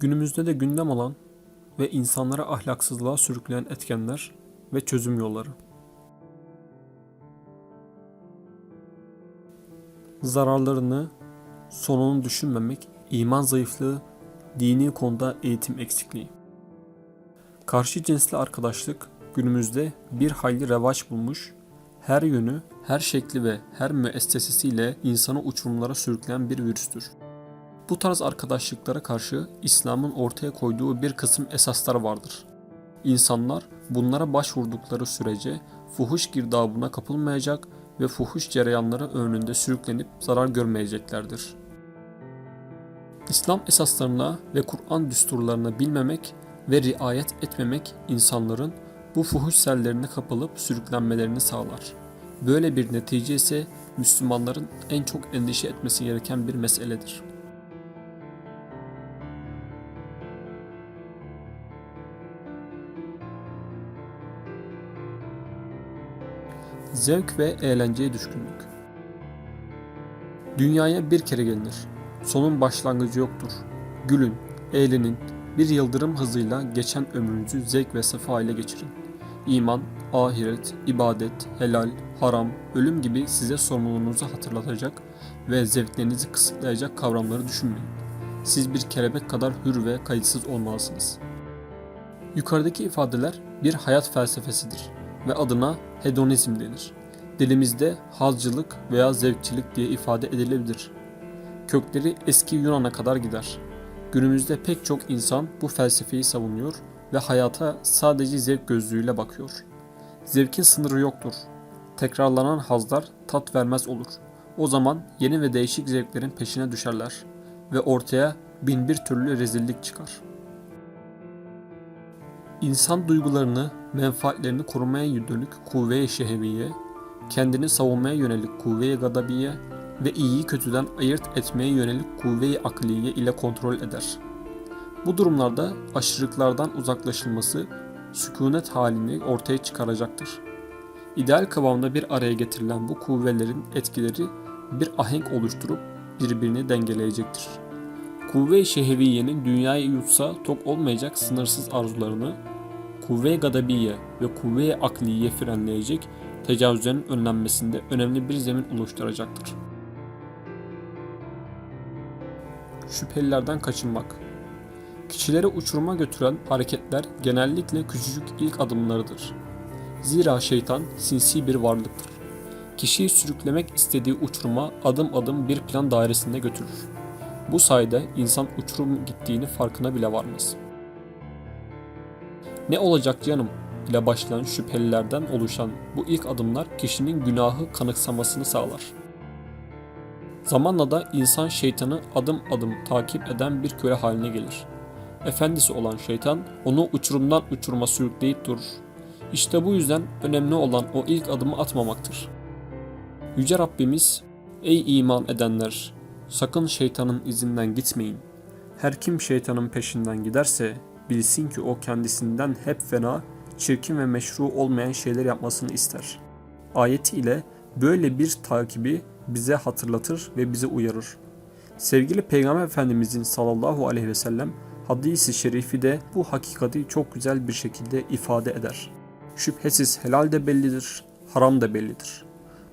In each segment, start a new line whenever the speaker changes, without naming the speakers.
Günümüzde de gündem olan ve insanları ahlaksızlığa sürükleyen etkenler ve çözüm yolları. Zararlarını, sonunu düşünmemek, iman zayıflığı, dini konuda eğitim eksikliği. Karşı cinsli arkadaşlık günümüzde bir hayli revaç bulmuş, her yönü, her şekli ve her müessesesiyle insanı uçurumlara sürükleyen bir virüstür. Bu tarz arkadaşlıklara karşı İslam'ın ortaya koyduğu bir kısım esaslar vardır. İnsanlar bunlara başvurdukları sürece fuhuş girdabına kapılmayacak ve fuhuş cereyanları önünde sürüklenip zarar görmeyeceklerdir. İslam esaslarına ve Kur'an düsturlarına bilmemek ve riayet etmemek insanların bu fuhuş sellerine kapılıp sürüklenmelerini sağlar. Böyle bir netice ise Müslümanların en çok endişe etmesi gereken bir meseledir. Zevk ve eğlenceye düşkünlük. Dünyaya bir kere gelinir. Sonun başlangıcı yoktur. Gülün, eğlenin, bir yıldırım hızıyla geçen ömrünüzü zevk ve sefa ile geçirin. İman, ahiret, ibadet, helal, haram, ölüm gibi size sorumluluğunuzu hatırlatacak ve zevklerinizi kısıtlayacak kavramları düşünmeyin. Siz bir kelebek kadar hür ve kayıtsız olmalısınız. Yukarıdaki ifadeler bir hayat felsefesidir ve adına hedonizm denir. Dilimizde hazcılık veya zevkçilik diye ifade edilebilir. Kökleri eski Yunan'a kadar gider. Günümüzde pek çok insan bu felsefeyi savunuyor ve hayata sadece zevk gözlüğüyle bakıyor. Zevkin sınırı yoktur. Tekrarlanan hazlar tat vermez olur. O zaman yeni ve değişik zevklerin peşine düşerler ve ortaya bin bir türlü rezillik çıkar. İnsan duygularını, menfaatlerini korumaya yönelik kuvve-i şeheviye, kendini savunmaya yönelik kuvve-i gadabiye ve iyiyi kötüden ayırt etmeye yönelik kuvve-i akliye ile kontrol eder. Bu durumlarda aşırılıklardan uzaklaşılması sükunet halini ortaya çıkaracaktır. İdeal kıvamda bir araya getirilen bu kuvvelerin etkileri bir ahenk oluşturup birbirini dengeleyecektir. Kuvve-i dünyayı yutsa tok olmayacak sınırsız arzularını, kuvve-i gadabiye ve kuvve-i akliye frenleyecek tecavüzlerin önlenmesinde önemli bir zemin oluşturacaktır. Şüphelilerden kaçınmak Kişileri uçuruma götüren hareketler genellikle küçücük ilk adımlarıdır. Zira şeytan sinsi bir varlıktır. Kişiyi sürüklemek istediği uçuruma adım adım bir plan dairesinde götürür. Bu sayede insan uçurum gittiğini farkına bile varmaz. Ne olacak canım ile başlayan şüphelilerden oluşan bu ilk adımlar kişinin günahı kanıksamasını sağlar. Zamanla da insan şeytanı adım adım takip eden bir köle haline gelir. Efendisi olan şeytan onu uçurumdan uçuruma sürükleyip durur. İşte bu yüzden önemli olan o ilk adımı atmamaktır. Yüce Rabbimiz, Ey iman edenler! Sakın şeytanın izinden gitmeyin. Her kim şeytanın peşinden giderse bilsin ki o kendisinden hep fena, çirkin ve meşru olmayan şeyler yapmasını ister. Ayeti ile böyle bir takibi bize hatırlatır ve bizi uyarır. Sevgili Peygamber Efendimizin sallallahu aleyhi ve sellem hadisi şerifi de bu hakikati çok güzel bir şekilde ifade eder. Şüphesiz helal de bellidir, haram da bellidir.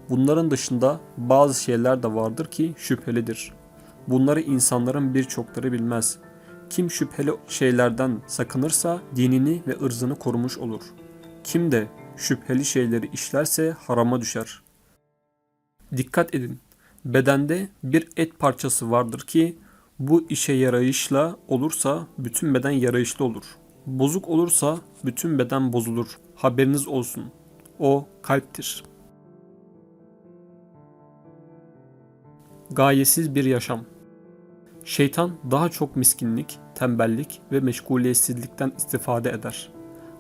Bunların dışında bazı şeyler de vardır ki şüphelidir. Bunları insanların birçokları bilmez. Kim şüpheli şeylerden sakınırsa dinini ve ırzını korumuş olur. Kim de şüpheli şeyleri işlerse harama düşer. Dikkat edin. Bedende bir et parçası vardır ki bu işe yarayışla olursa bütün beden yarayışlı olur. Bozuk olursa bütün beden bozulur. Haberiniz olsun. O kalptir. Gayesiz bir yaşam. Şeytan daha çok miskinlik, tembellik ve meşguliyetsizlikten istifade eder.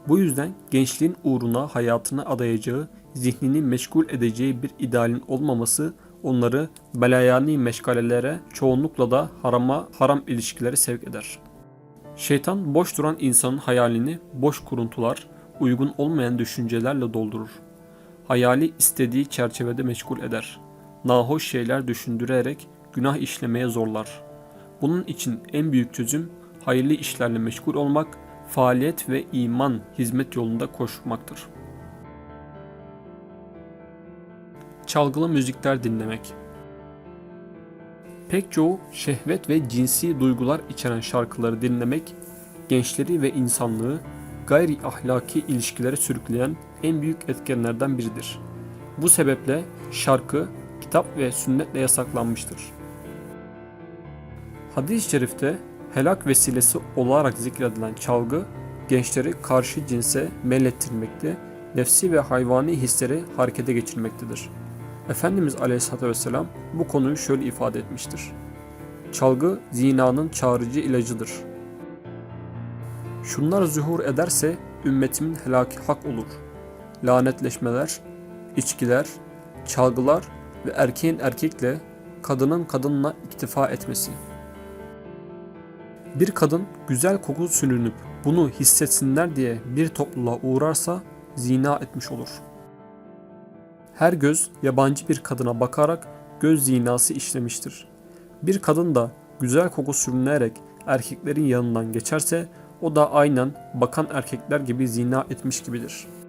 Bu yüzden gençliğin uğruna hayatını adayacağı, zihnini meşgul edeceği bir idealin olmaması onları belayani meşgalelere, çoğunlukla da harama, haram ilişkileri sevk eder. Şeytan boş duran insanın hayalini boş kuruntular, uygun olmayan düşüncelerle doldurur. Hayali istediği çerçevede meşgul eder. Nahoş şeyler düşündürerek günah işlemeye zorlar. Bunun için en büyük çözüm hayırlı işlerle meşgul olmak, faaliyet ve iman, hizmet yolunda koşmaktır. Çalgılı müzikler dinlemek Pek çoğu şehvet ve cinsi duygular içeren şarkıları dinlemek, gençleri ve insanlığı gayri ahlaki ilişkilere sürükleyen en büyük etkenlerden biridir. Bu sebeple şarkı, kitap ve sünnetle yasaklanmıştır. Hadis-i şerifte helak vesilesi olarak zikredilen çalgı, gençleri karşı cinse meylettirmekte, nefsi ve hayvani hisleri harekete geçirmektedir. Efendimiz Aleyhisselatü Vesselam bu konuyu şöyle ifade etmiştir. Çalgı zinanın çağrıcı ilacıdır. Şunlar zuhur ederse ümmetimin helaki hak olur. Lanetleşmeler, içkiler, çalgılar ve erkeğin erkekle, kadının kadınla iktifa etmesi. Bir kadın güzel koku sürünüp bunu hissetsinler diye bir topluluğa uğrarsa zina etmiş olur. Her göz yabancı bir kadına bakarak göz zinası işlemiştir. Bir kadın da güzel koku sürünerek erkeklerin yanından geçerse o da aynen bakan erkekler gibi zina etmiş gibidir.''